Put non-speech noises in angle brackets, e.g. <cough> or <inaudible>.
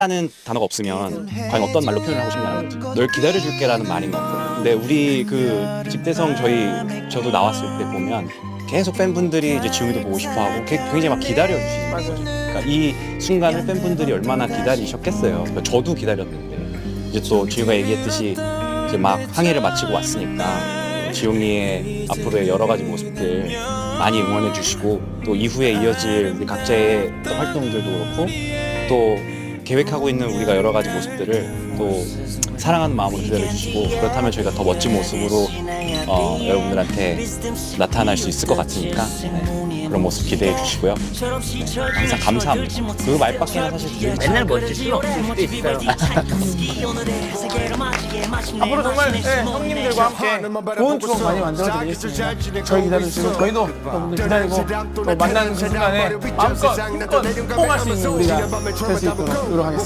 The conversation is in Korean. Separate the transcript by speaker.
Speaker 1: 라는 단어가 없으면 과연 어떤 말로 표현을 하고 싶냐는 거지. 널 기다려줄게라는 말인 것 같고. 근데 우리 그 집대성 저희 저도 나왔을 때 보면 계속 팬분들이 이제 지웅이도 보고 싶어하고 게- 굉장히 막 기다려 주시는 거죠. 그러니까 이 순간을 팬분들이 얼마나 기다리셨겠어요. 그러니까 저도 기다렸는데 이제 또 지웅이가 얘기했듯이 이제 막 항해를 마치고 왔으니까 지웅이의 앞으로의 여러 가지 모습들 많이 응원해 주시고 또 이후에 이어질 우리 각자의 활동들도 그렇고 또 계획하고 있는 우리가 여러 가지 모습들을 또 사랑하는 마음으로 기다려 주시고 그렇다면 저희가 더 멋진 모습으로 어, 여러분들한테 나타날 수 있을 것 같으니까 네, 그런 모습 기대해 주시고요. 네, 항상 감사합니다. 그 말밖에는 사실 드리기
Speaker 2: 맨날 멋질 수는 없을 수도 있어요. <laughs>
Speaker 3: 앞으로 정말 네, 형님들과 함께 좋은 추억 많이 만들어 드리겠습니다. 저희 기다려주시고 저희도 여러분들 기다리고 또 만나는 그 순간에 마음껏 한번 호응할 수 있는 우리가 될 수 있도록 노력하겠습니다.